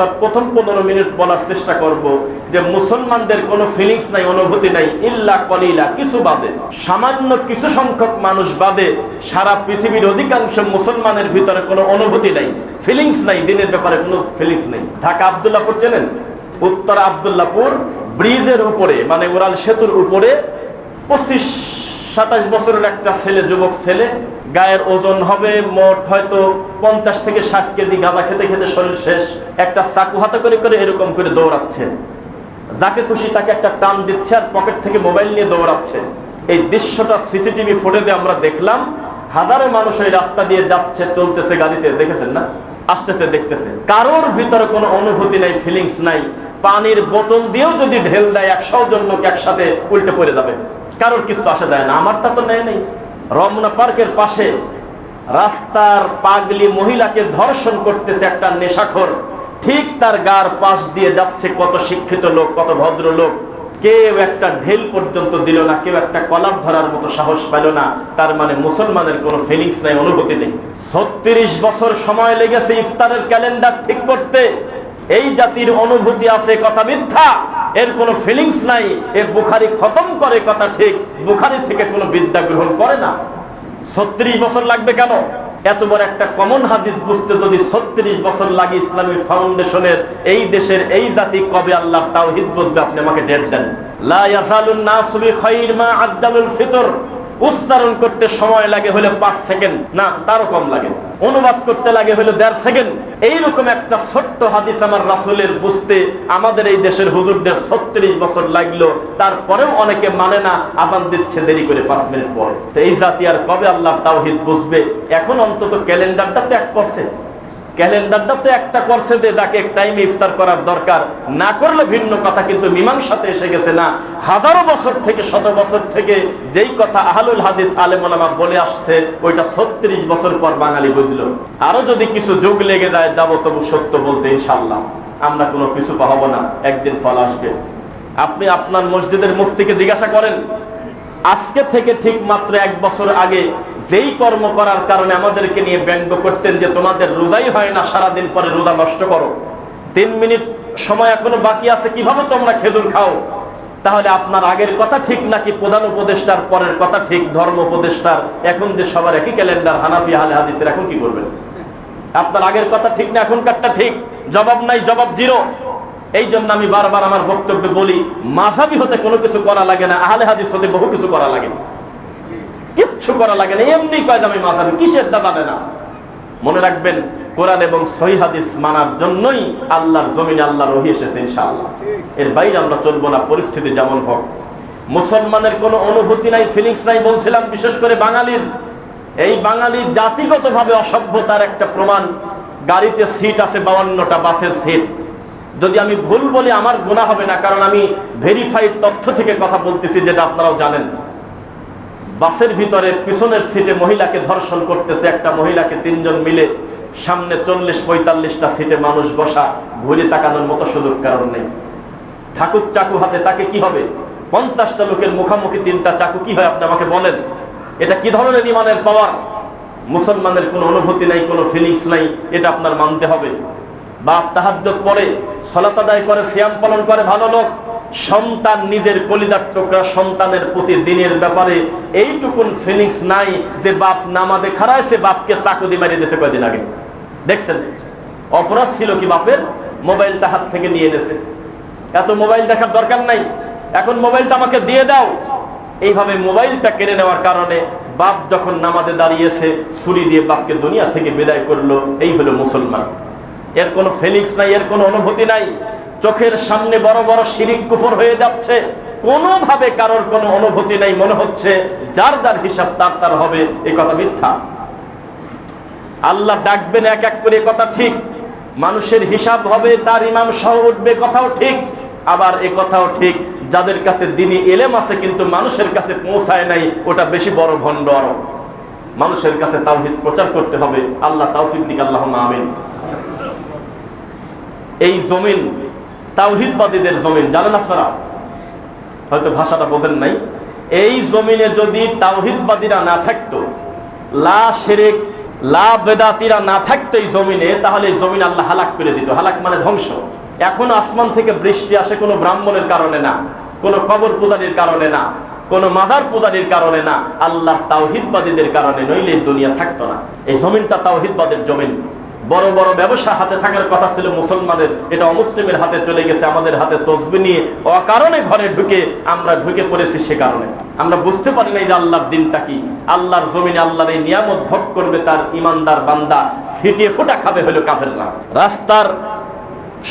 তার প্রথম পনেরো মিনিট বলার চেষ্টা করব যে মুসলমানদের কোনো ফিলিংস নাই, অনুভূতি নাই, ইল্লা কলিলা, কিছু বাদে। সামান্য কিছু সংখ্যক মানুষ বাদে সারা পৃথিবীর অধিকাংশ মুসলমানের ভিতরে কোনো অনুভূতি নাই ফিলিংস নাই, দিনের ব্যাপারে কোনো ফিলিংস নেই। ঢাকা আবদুল্লাপুর চেনেন? উত্তর আবদুল্লাপুর ব্রিজের উপরে মানে উড়াল সেতুর উপরে পঁচিশ সাতাশ বছরের একটা ছেলে, যুবক ছেলে, গায়ের ওজন হবে মোট হয়তো পঞ্চাশ থেকে ষাট কেজি গাঁদা খেতে খেতে শরীর শেষ। একটা চাকু হাতে করে করে এরকম করে দৌড়াচ্ছে। যাকে খুশি তাকে একটা টান দিচ্ছে আর পকেট থেকে মোবাইল নিয়ে দৌড়াচ্ছে। এই দৃশ্যটা সিসিটিভি ফুটেজে আমরা দেখলাম। হাজারো মানুষ ওই রাস্তা দিয়ে যাচ্ছে, চলতেছে গাড়িতে। দেখেছেন না? আসতেছে, দেখতেছে। কারোর ভিতরে কোনো অনুভূতি নাই ফিলিংস নাই। পানির বোতল দিয়েও যদি ঢেল দেয় একশো জন লোক একসাথে উল্টে পড়ে যাবে। কারোর কিছু আসা যায় না। আমারটা তো নেয় নেই। রমনা পার্কের পাশে রাস্তার পাগলি মহিলাকে ধর্ষণ করতেছে একটা নেশাখোর। ঠিক তার গার পাশ দিয়ে যাচ্ছে কত শিক্ষিত লোক, কত ভদ্র লোক কেউ একটা ঢেল পর্যন্ত দিল না, কেউ একটা কলাপ ধরার মতো সাহস পেল না। তার মানে মুসলমানের কোনো ফিলিংস নাই, অনুভূতি নেই। ছত্রিশ বছর সময় লেগেছে ইফতারের ক্যালেন্ডার ঠিক করতে। এই জাতির অনুভূতি আছে, কথা মিথ্যা। এর কোনো ফিলিংস নাই। এ বুখারি খতম করে কথা ঠিক। বুখারি থেকে কোনো বিদ্যা গ্রহণ করে না। ছত্রিশ বছর লাগবে কেন? এত বড় একটা কমন হাদিস বুঝতে যদি ছত্রিশ বছর লাগে ইসলামী ফাউন্ডেশনের এই দেশের এই জাতি কবে আল্লাহ তাওহিদ বুঝবে? আপনি আমাকে ডেট দেন। লা ইয়াজালুন নাসু বিখাইর মা আজ্জালুল ফিতর। উচ্চারণ করতে সময় লাগে হলে পাঁচ সেকেন্ড, না, তারও কম লাগে। অনুবাদ করতে লাগে হলে দেড় সেকেন্ড। এইরকম একটা ছোট্ট হাদিস আমার রাসুলের বুঝতে আমাদের এই দেশের হুজুরদের ছত্রিশ বছর লাগল। তারপরেও অনেকে মানে না, আজান দিচ্ছে দেরি করে পাঁচ মিনিট পরে। তো এই জাতি আর কবে আল্লাহ তাওহিদ বুঝবে? এখন অন্তত ক্যালেন্ডারটা ত্যাগ করছে। ক্যালেন্ডারটা তো একটা করছে যে তাকে টাইমে ইফতার করার দরকার। না করলে ভিন্ন কথা, কিন্তু মীমাংসাতে এসে গেছে না। হাজারো বছর থেকে, শত বছর থেকে যেই কথা আহলুল হাদিস আলেমা বলে আসছে, ওইটা ছত্রিশ বছর পর বাঙালি বুঝলো। আরও যদি কিছু যোগ লেগে যায়, যাব তবু সত্য বলতে ইনশাল্লাহ আমরা কোনো পিছু পাবো না, একদিন ফল আসবে। আপনি আপনার মসজিদের মুফতিকে জিজ্ঞাসা করেন আজকে থেকে ঠিক মাত্র এক বছর আগে যেই কর্ম করার কারণে আমাদেরকে নিয়ে ব্যঙ্গ করতেন যে তোমাদের রোজাই হয় না, সারাদিন পরে রোজা নষ্ট করো। তিন মিনিট সময় এখনও বাকি আছে, কীভাবে তোমরা খেজুর খাও? তাহলে আপনার আগের কথা ঠিক নাকি প্রধান উপদেষ্টার পরের কথা ঠিক? ধর্ম উপদেষ্টার। এখন যে সবার একই ক্যালেন্ডার, হানাফি হালে হাদিসের, এখন কি করবেন? আপনার আগের কথা ঠিক না, এখনকারটা ঠিক। জবাব নাই, জবাব জিরো। এই জন্য আমি বারবার আমার বক্তব্যে বলি, মাঝাবি হতে কোনো কিছু করা লাগে না, আহলে হাদিস হতে বহু কিছু করা লাগে। কিচ্ছু করা লাগে না, এমনি কয় যে আমি মাঝাবি, কিসের দা জানে না। মনে রাখবেন, কোরআন এবং সহি হাদিস মানার জন্যই আল্লাহর জমিনে আল্লাহ রহি এসেছে, ইনশাআল্লাহ। এর বাইরে আমরা চলবো না, পরিস্থিতি যেমন হোক। মুসলমানের কোনো অনুভূতি নাই ফিলিংস নাই, বলছিলাম বিশেষ করে বাঙালির। এই বাঙালি জাতিগতভাবে অসভ্যতার একটা প্রমাণ, গাড়িতে সিট আছে বাউান্নটা, বাসের সিট যদি আমি ভুল বলি আমার গোনা হবে না, কারণ আমি ভেরিফাইড তথ্য থেকে কথা বলতেছি যেটা আপনারাও জানেন। বাসের ভিতরে পিছনের সিটে মহিলাকে ধর্ষণ করতেছে, একটা মহিলাকে তিনজন মিলে সামনে চল্লিশ পঁয়তাল্লিশটা সিটে মানুষ বসা, ঘুরে তাকানোর মতো সুযোগ কারণ নেই। ঠাকুর চাকু হাতে, তাকে কি হবে? পঞ্চাশটা লোকের মুখামুখি তিনটা চাকু, কি হয় আপনি আমাকে বলেন? এটা কি ধরনের ইমানের পাওয়ার মুসলমানের কোনো অনুভূতি নাই, কোনো ফিলিংস নাই, এটা আপনার মানতে হবে। বাপ তাহাজ্জত পড়ে, সলাত আদায় করে, সিয়াম পালন করে ভালো লোক। সন্তান নিজের কলিদার টুকরা সন্তানের প্রতি দিনের ব্যাপারে এইটুকুন ফিলিংস নাই যে বাপ নামাজে খারায় সে বাপকে চাকুদি মারিয়ে দিয়েছে কয়দিন আগে। দেখছেন? অপরাধ ছিল কি বাপের? মোবাইলটা হাত থেকে নিয়ে এনেছে। এত মোবাইল দেখার দরকার নাই। এখন মোবাইলটা আমাকে দিয়ে দাও। এইভাবে মোবাইলটা কেড়ে নেওয়ার কারণে বাপ যখন নামাজে দাঁড়িয়েছে, ছুরি দিয়ে বাপকে দুনিয়া থেকে বিদায় করল, এই হলো মুসলমান। এর কোনো ফিলিংস নাই, এর কোনো অনুভূতি নাই। চোখের সামনে বড় বড় শিরিক কুফর হয়ে যাচ্ছে। কোনোভাবে কারোর কোনো অনুভূতি নাই, মনে হচ্ছে যার যার হিসাব তার তার হবে, এ কথা মিথ্যা। আল্লাহ ডাকবেন এক এক করে কথা ঠিক। মানুষের হিসাব হবে, তার ইমাম সহ উঠবে, কথাও ঠিক। আবার এ কথাও ঠিক, যাদের কাছে দিনই এলেম আছে, কিন্তু মানুষের কাছে পৌঁছায় নাই, ওটা বেশি বড় ভণ্ড আরও মানুষের কাছে তাওহিদ প্রচার করতে হবে। আল্লাহ তাওফিক দিক আল্লাহ আমিন। এই জমিন, তাওহিদবাদীদের জমিন, জানেন আপনারা? হয়তো ভাষাটা বোঝেন নাই। এই জমিনে যদি তাওহিদবাদীরা না থাকতো, লা শেরেক, লা বেদাতিরা না এই জমিনে, তাহলে এই জমিন আল্লাহ হালাক করে দিত। হালাক মানে ধ্বংস। এখন আসমান থেকে বৃষ্টি আসে কোনো ব্রাহ্মণের কারণে না, কোনো কবর পূজারীর কারণে না, কোনো মাজার পূজারীর কারণে না আল্লাহ তাওহিদবাদীদের কারণে নইলে দুনিয়া থাকতো না। এই জমিনটা তাওহিদবাদের জমিন। বড় বড় ব্যবসা হাতে থাকার কথা ছিল মুসলমানের এটা অমুসলিমের হাতে চলে গেছে, আমাদের হাতে তসবি নিয়ে অকারণে ঘরে ঢুকে আমরা ঢুকে পড়েছি সে কারণে। আমরা বুঝতে পারি নাই যে আল্লাহর দিনটা কি। আল্লাহর জমিনে আল্লাহর এই নিয়ামত ভোগ করবে তার ইমানদার বান্দা, ছিটিয়ে ফোটা খাবে হলো কাফেররা। রাস্তার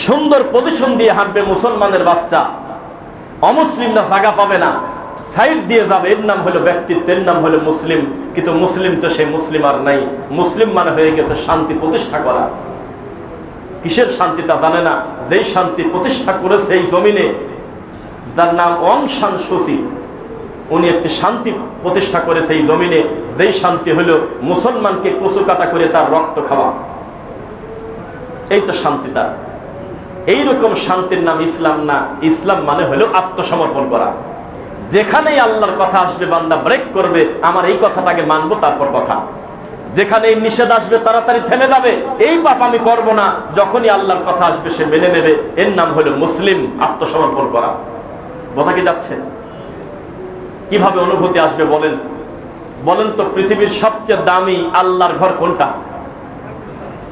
সুন্দর পজিশন দিয়ে হাঁটবে মুসলমানের বাচ্চা। অমুসলিমরা জায়গা পাবে না। সাইড দিয়ে যাবে, এর নাম হলো ব্যক্তিত্ব, এর নাম হলো মুসলিম। কিন্তু মুসলিম তো সেই মুসলিম আর নাই। মুসলিম মানে হয়ে গেছে শান্তি প্রতিষ্ঠা করা। কিসের শান্তি তা জানে না। যেই শান্তি প্রতিষ্ঠা করেছে এই জমিনে, যার নাম অং শান সুসি, উনি একটি শান্তি প্রতিষ্ঠা করেছে এই জমিনে। যেই শান্তি হলো মুসলমানকে কচু কাটা করে তার রক্ত খাওয়া। এই তো শান্তি তার। এইরকম শান্তির নাম ইসলাম না। ইসলাম মানে হলো আত্মসমর্পণ করা। যেখানেই আল্লাহর কথা আসবে, বান্দা ব্রেক করবে, আমার এই কথাটাকে মানবো, তারপর কথা। যেখানে এই নিষেধ আসবে, তাড়াতাড়ি থেমে যাবে, এই পাপ আমি করব না। যখনই আল্লাহর কথা আসবে, সে মেনে নেবে। এর নাম হলো মুসলিম আত্মসমর্পণ করা। বোঝা কি যাচ্ছে? কীভাবে অনুভূতি আসবে বলেন? বলেন তো পৃথিবীর সবচেয়ে দামি আল্লাহর ঘর কোনটা?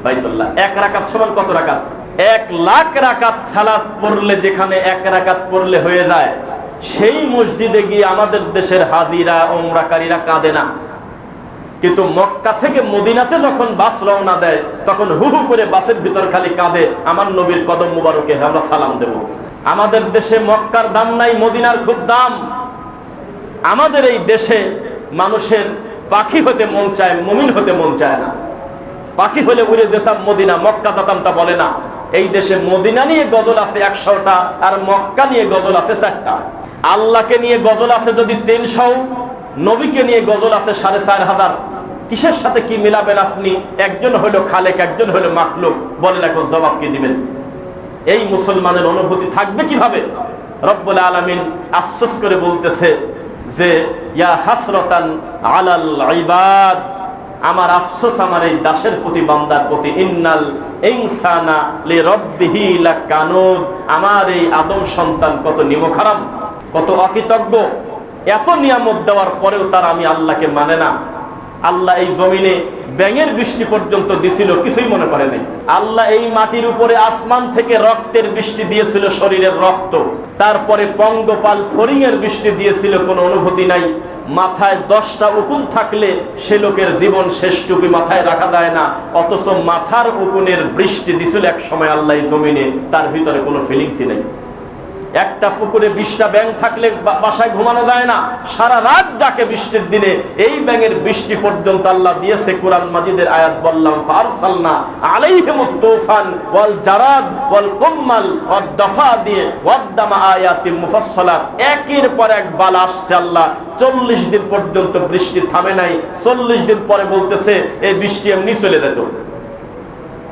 বাইতুল্লাহ। এক রাকাত সমান কত রাকাত? এক লাখ রাকাত সালাত পড়লে যেখানে এক রাকাত পড়লে হয়ে যায় সেই মসজিদে গিয়ে আমাদের দেশের হাজিরা ওমরাকারীরা কাঁদে না। কিন্তু মক্কা থেকে মদিনাতে যখন বাস রওনা দেয়, তখন হু হু করে বাসের ভিতর খালি কাঁদে, আমার নবীর কদম মুবারকে, আমরা সালাম দেব। আমাদের দেশে মক্কার দাম নাই, মদিনার খুব দাম। আমাদের এই দেশে মানুষের পাখি হতে মন চায়, মমিন হতে মন চায় না। পাখি হলে উড়ে যেতাম মদিনা, মক্কা যেতাম তা বলে না। এই দেশে মদিনা নিয়ে গজল আছে একশোটা, আর মক্কা নিয়ে গজল আছে চারটা। আল্লাহকে নিয়ে গজল আছে যদি তিনশো, নবীকে নিয়ে গজল আছে সাড়ে চার হাজার। কিসের সাথে কি মিলাবেন আপনি? একজন হলো খালেক, একজন হলো মাখলুক। বলেন এখন জবাব কি দিবেন? এই মুসলমানের অনুভূতি থাকবে কীভাবে? রব্বুল আলামিন আশ্বাস করে বলতেছে যে, ইয়া হাসরতান আলাল ইবাদ। আমার আফসোস আমার এই দাসের প্রতি, বান্দার প্রতি, ইন্নাল ইনসানা লি রব্বিহি লাকানুদ। আমার এই আদম সন্তান কত নিমখারাম। কত অকৃতজ্ঞ। এত নিয়ামত দেওয়ার পরেও তার আমি আল্লাহকে মানে না। আল্লাহ এই জমিনে ব্যাঙের বৃষ্টি পর্যন্ত দিছিল, কিছুই মনে করে নাই। আল্লাহ এই মাটির উপরে আসমান থেকে রক্তের বৃষ্টি দিয়েছিল শরীরের রক্ত। তারপরে পঙ্গপাল ফরিং এর বৃষ্টি দিয়েছিল, কোনো অনুভূতি নাই। মাথায় দশটা উকুন থাকলে সে লোকের জীবন শেষ টুপি মাথায় রাখা দেয় না। অথচ মাথার উকুনের বৃষ্টি দিছিল এক সময় আল্লাহ জমিনে, তার ভিতরে কোনো ফিলিংসই নেই। একটা পুকুরে বিশটা ব্যাং থাকলে বাসায় ঘুমানো যায় না। সারা রাত ডাকে বৃষ্টির দিনে, এই ব্যাঙের বৃষ্টি পর্যন্ত আল্লাহ দিয়েছে কোরআন মাজিদের আয়াত, বললাম, ফারসালনা আলাইহিমুত তুফান ওয়াল জারাদ ওয়াল কুম্মাল ওয়াদ দফা দিয়ে ওয়াদ্দামা আয়াতি মুফাসসালাত। একের পর এক বালা আসছে আল্লাহ। চল্লিশ দিন পর্যন্ত বৃষ্টি থামে নাই। চল্লিশ দিন পরে বলতেছে এই বৃষ্টি এমনি চলে যেত।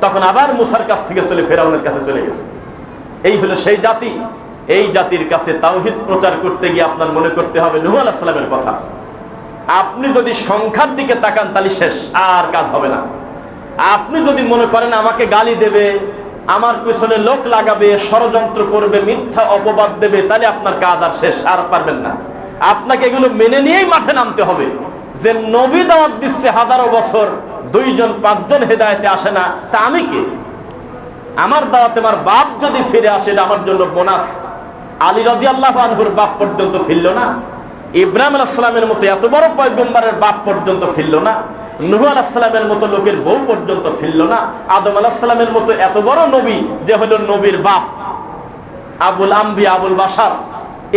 তখন আবার মুসার কাছ থেকে চলে, ফেরাউনের কাছে চলে গেছে। এই হলো সেই জাতি। এই জাতির কাছে তাওহিদ প্রচার করতে গিয়ে আপনার মনে করতে হবে নুহ আলাহিসাল্লামের কথা। আপনি যদি সংখ্যার দিকে তাকান, তাহলে শেষ, আর কাজ হবে না। আপনি যদি মনে করেন আমাকে গালি দেবে, আমার পিছনে লোক লাগাবে, ষড়যন্ত্র করবে, মিথ্যা অপবাদ দেবে, তাহলে আপনার কাজ আর শেষ, আর পারবেন না। আপনাকে এগুলো মেনে নিয়েই মাঠে নামতে হবে। যে নবী দাওয়াত দিচ্ছে হাজারো বছর, দুইজন, পাঁচজন হেদায়তে আসে না, তা আমি কে? আমার দাওয়াতে আমার বাপ যদি ফিরে আসে আমার জন্য বোনাস। আলী রদি আল্লাহ আনহুর বাপ পর্যন্ত ফিরল না? ইব্রাহিম আলাহামের মতো এত বড় পয়গম্বরের বাপ পর্যন্ত ফিরল না? নুহ আলাহামের মতো লোকের বউ পর্যন্ত ফিরল না? আদম আলাহামের মতো এত বড় নবী যে হলো নবীর বাপ। আবুল আম্বি, আবুল বাসার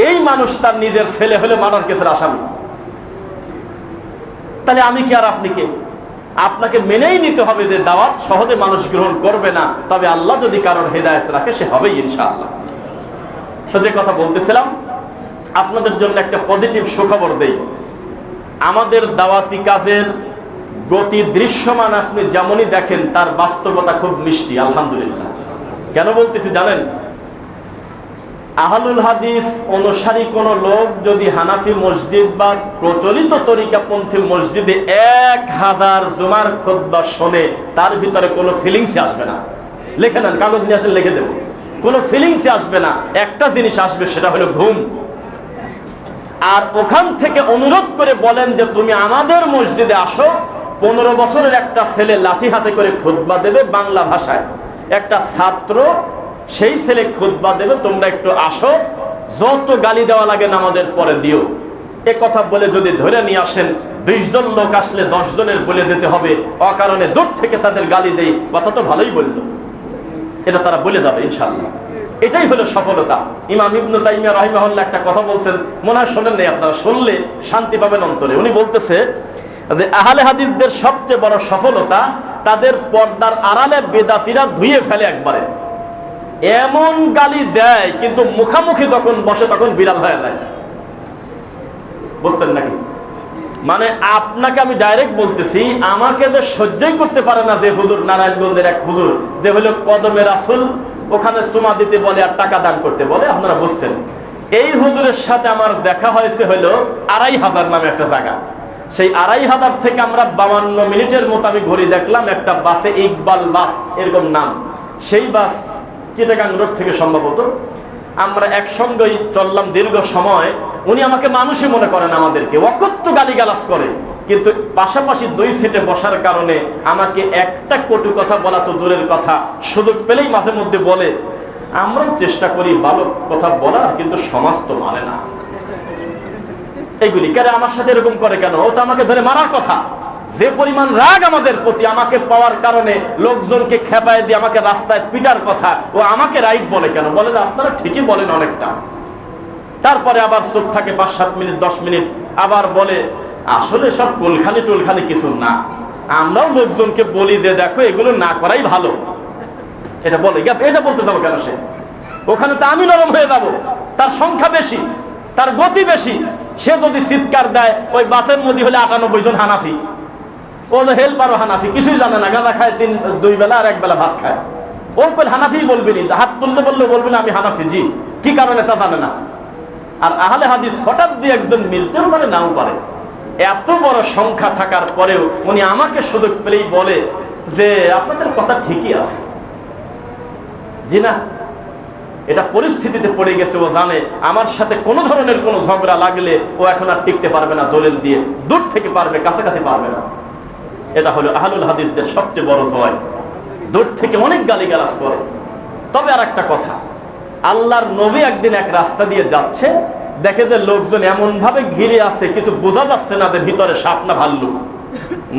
এই মানুষ তার নিজের ছেলে হলে মানর কেসের আসামি। তাহলে আমি কি আর আপনি কে? আপনাকে মেনেই নিতে হবে যে দাওয়াত সহজে মানুষ গ্রহণ করবে না। তবে আল্লাহ যদি কারোর হেদায়ত রাখে, সে হবেই ইনশাআল্লাহ। তো যে কথা বলতেছিলাম, আপনাদের জন্য একটা পজিটিভ সুখবর দেই। আমাদের দাওয়াতি কাজের গতি দৃশ্যমান আপনি যেমনই দেখেন, তার বাস্তবতা খুব মিষ্টি, আলহামদুলিল্লাহ। কেন বলতেছি জানেন? আহলুল হাদিস অনুসারী কোনো লোক যদি হানাফি মসজিদ বা প্রচলিত তরিকাপন্থী মসজিদে এক হাজার জুমার খুদ্া শোনে, তার ভিতরে কোনো ফিলিংসই আসবে না। লিখে নেন, কাগজ নিয়ে আসেন, লিখে দেবো। কোনো ফিলিংসই আসবে না। একটা জিনিস আসবে, সেটা হলো ঘুম। আর ওখান থেকে অনুরোধ করে বলেন যে, তুমি আমাদের মসজিদে আসো। পনেরো বছরের একটা ছেলে লাঠি হাতে করে খুতবা দেবে বাংলা ভাষায়। একটা ছাত্র, সেই ছেলে খুতবা দেবে, তোমরা একটু আসো। যত গালি দেওয়া লাগে আমাদের পরে দিও। এ কথা বলে যদি ধরে নিয়ে আসেন, বিশ জন লোক আসলে দশ জনের বলে যেতে হবে। অকারণে দূর থেকে তাদের গালি দেই। কথা তো ভালোই বলল। এটা তারা বলে যাবে ইনশাল্লাহ এটাই হলো সফলতা। ইমাম ইবনু তাইমিয়া রাহিমাহুল্লাহ একটা কথা বলছেন, মনে হয় শোনেন নাই আপনারা, শুনলে শান্তি পাবেন অন্তরে। উনি বলতেছে যে, আহলে হাদিসদের সবচেয়ে বড় সফলতা তাদের পর্দার আড়ালে বেদাতিরা ধুয়ে ফেলে একবারে। এমন গালি দেয়, কিন্তু মুখামুখি তখন বসে তখন বিড়াল হয়ে যায়। বুঝছেন নাকি? মানে আপনাকে আমি ডাইরেক্ট বলতেছি, আমাকে যে সহ্যই করতে পারে না যে হুজুর নারায়ণগঞ্জের এক হুজুর, যে হলো কদমে রাসুল, ওখানে সুমা দিতে বলে আর টাকা দান করতে বলে, আপনারা বুঝছেন। এই হুজুরের সাথে আমার দেখা হয়েছে হলো আড়াই হাজার নামে একটা জায়গা। সেই আড়াই হাজার থেকে আমরা বাউান্ন মিনিটের মতো আমি ঘড়ি দেখলাম, একটা বাসে ইকবাল বাস, এরকম নাম। সেই বাস চিটাগাং রোড থেকে সম্ভবত আমরা একসঙ্গেই চললাম দীর্ঘ সময়। উনি আমাকে মানুষই মনে করেন আমাদেরকে, অকথ্য গালিগালাজ করে। কিন্তু পাশাপাশি দুই সিটে বসার কারণে আমাকে একটা কটু কথা বলা তো দূরের কথা। সুযোগ পেলেই মাঝে মধ্যে বলে, আমরাও চেষ্টা করি ভালো কথা বলার, কিন্তু সমাজ তো মানে না। এইগুলি কেন আমার সাথে এরকম করে কেন? ও তো আমাকে ধরে মারার কথা। যে পরিমাণ রাগ আমাদের প্রতি, আমাকে পাওয়ার কারণে লোকজনকে খেপায় দিয়ে আমাকে রাস্তায় পিটার কথা, ও আমাকে রাইট বলে কেন? বলে যে আপনারা ঠিকই বলেন অনেকটা। তারপরে আবার চুপ থাকে পাঁচ, সাত মিনিট, দশ মিনিট, আবার বলে, আসলে সব কোলখানি টোলখানি কিছু না। আমরাও লোকজনকে বলি যে, দেখো, এগুলো না করাই ভালো। এটা বলে এটা বলতে যাব কেন সে? ওখানে তো আমি নরম হয়ে যাব। তার সংখ্যা বেশি, তার গতি বেশি। সে যদি চিৎকার দেয়, ওই বাসের মধ্যে হলে আটানব্বই জন হানাফি। ও যে হেল্পারও হানাফি। কিছুই জানে না, গাঁদা খায় তিন, দুই বেলা আর এক বেলা ভাত খায়। ও কল হানাফি বলবি নি, হাত তুলতে বললেও বলবি না, আমি হানাফি, জি। কি কারণে তা জানে না। আর আহলে হাদিস হঠাৎ দিয়ে একজন মিলতেও পারে, নাও পারে। এত বড় সংখ্যা থাকার পরেও উনি আমাকে সুযোগ পেলেই বলে যে, আপনাদের কথা ঠিকই আছে। জি না, এটা পরিস্থিতিতে পড়ে গেছে, ও জানে। আমার সাথে কোনো ধরনের কোনো ঝগড়া লাগলে ও এখন আর টিকতে পারবে না দলিল দিয়ে। দূর থেকে পারবে, কাছাকাছি পারবে না। এটা হলো আহলুল হাদিসদের সবচেয়ে বড় জয়। দূর থেকে অনেক গালিগালাজ করে। তবে আর একটা কথা, আল্লাহর নবী একদিন এক রাস্তা দিয়ে যাচ্ছে, দেখে যে লোকজন এমন ভাবে ঘিরে আছে, কিন্তু বোঝা যাচ্ছে না যে ভিতরে সাপ না ভাল্লুক।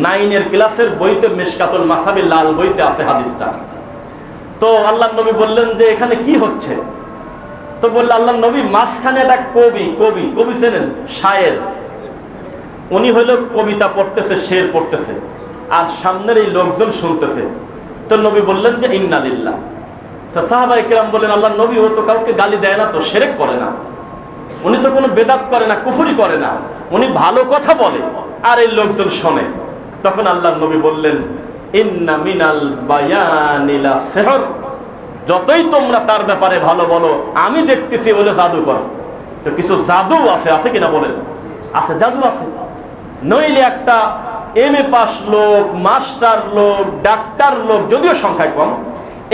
নাইনের ক্লাসের বইতে মেশকাতুল মাসাবি লাল বইতে আছে হাদিসটা। তো আল্লাহ নবী বললেন যে, এখানে কি হচ্ছে? তো বললে আল্লাহ নবী মাঝখানে একটা কবি কবি কবি চেনেন শায়ের। উনি হইল কবিতা পড়তেছে, শের পড়তেছে। আর সামনের এই লোকজন শুনতেছে। তো নবী বললেন যে ইন্নাদিল্লাহ তো সাহাবা ইকরাম বললেন, আল্লাহ নবী ও তো কাউকে গালি দেয় না তো সেরেক করে না। উনি তো কোনো বেদাত করে না, কুফুরি করে না। উনি ভালো কথা বলে, আর এই লোকজন শোনে। তখন আল্লাহ নবী বললেন, ইন্না মিনাল বায়ানিলা সেহর। যতই তোমরা তার ব্যাপারে ভালো বলো, আমি দেখতেছি বলে জাদুকর। তো কিছু জাদু আছে আছে কিনা বলেন? আছে, জাদু আছে। নইলে একটা এম এ পাস লোক, মাস্টার লোক, ডাক্তার লোক, যদিও সংখ্যায় কম,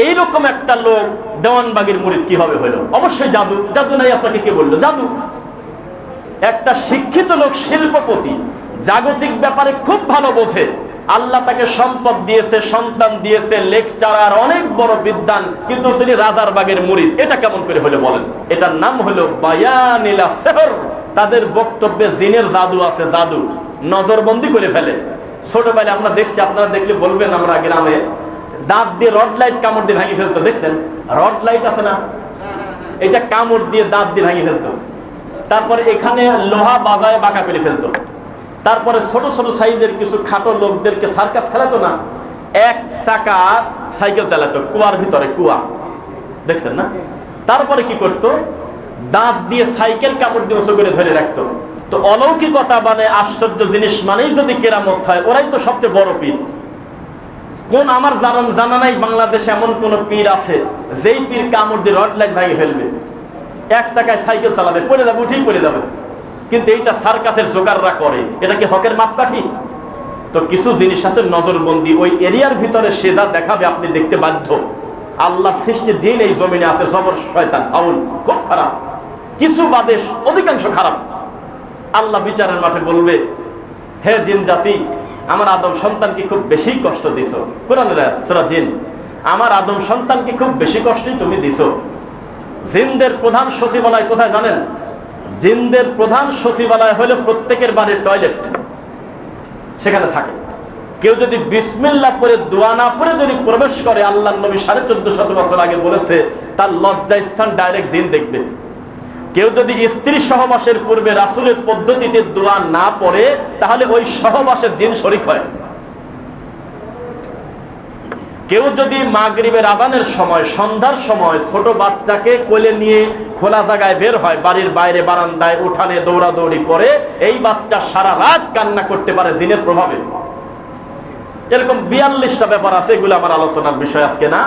এইরকম একটা লোক দেওয়ানবাগির মুরিদ কীভাবে হইল অবশ্যই জাদু। জাদু নাই, আপনাকে কে বলল? জাদু। একটা শিক্ষিত লোক, শিল্পপতি, জাগতিক ব্যাপারে খুব ভালো বোঝে। আল্লাহ তাকে সম্পদ দিয়েছে, সন্তান দিয়েছে লেকচারার অনেক বড় বিদ্যান, কিন্তু তিনি রাজার বাগের মুরিদ। এটা কেমন করে হলে বলেন? এটার নাম হলো বায়ানিলা সেহর। তাদের বক্তব্যে জিনের জাদু আছে, জাদু। নজরবন্দি করে ফেলে। ছোটবেলায় আমরা দেখছি, আপনারা দেখলে বলবেন আমরা গ্রামে। দাঁত দিয়ে রড লাইট কামড় দিয়ে ভাঙি ফেলতো, দেখছেন? রড লাইট আছে না? এটা কামড় দিয়ে দাঁত দিয়ে ভাঙি ফেলতো। তারপরে এখানে লোহা বাজায় বাঁকা করে ফেলতো। তারপরে ছোট ছোট সাইজের কিছু খাটো লোকদেরকে সার্কাস খেলাতো না, এক চাকা সাইকেল চালাতো, কুয়ার ভিতরে, কুয়া। দেখছেন না? তারপরে কি করতো? দাঁত দিয়ে সাইকেল কাপড় দিয়ে উঁচু করে ধরে রাখতো। তো অলৌকিকতা মানে আশ্চর্য জিনিস মানেই যদি কেরামত হয়, ওরাই তো সবচেয়ে বড় পীর। কোন আমার জানান জানা নাই বাংলাদেশে এমন কোন পীর আছে, যেই পীর কামড় দিয়ে রড লাইট ভাঙে ফেলবে। এক চাকায় সাইকেল চালাবে, পড়ে যাবে, উঠেই পড়ে যাবে। কিন্তু এইটা সার্কাসের জোগাড়রা করে। এটা কি হকের মাপকাঠি? তো কিছু জিনিস আছে নজরবন্দি, ওই এরিয়ার ভিতরে সে যা দেখাবে আপনি দেখতে বাধ্য। আল্লাহ সৃষ্টি দিন এই জমিনে আছে, জবর শয়তান খুব খারাপ। কিছু বাদেশ অধিকাংশ খারাপ। আল্লাহ বিচারের মাঠে বলবে, হে জিন জাতি, আমার আদম সন্তানকে খুব বেশি কষ্ট দিছ। জিন, আমার আদম সন্তানকে খুব বেশি কষ্টই তুমি দিছো। জিনদের প্রধান সচিবালয় কোথায় জানেন? জিনদের প্রধান সচিবালয় হলো প্রত্যেকের বাড়ির টয়লেট, সেখানে থাকে। কেউ যদি বিসমিল্লা পরে দোয়া না পরে যদি প্রবেশ করে আল্লাহ নবী সাড়ে চোদ্দ শত বছর আগে বলেছে, তার লজ্জা স্থান ডাইরেক্ট জিন দেখবে। কেউ যদি স্ত্রী সহবাসের পূর্বে রাসুলের পদ্ধতিতে দোয়া না পড়ে, তাহলে ওই সহবাসের জিন শরিক হয়। কেউ যদি মাগরিবের আদানের সময়, সন্ধ্যার সময় ছোট বাচ্চাকে কোলে নিয়ে খোলা জায়গায় বের হয়, বাড়ির বাইরে বারান্দায় উঠানে দৌড়াদৌড়ি করে, এই বাচ্চা সারা রাত কান্না করতে পারে জিনের প্রভাবে। এরকম বিয়াল্লিশটা ব্যাপার আছে, এগুলো আমার আলোচনার বিষয় আজকে না।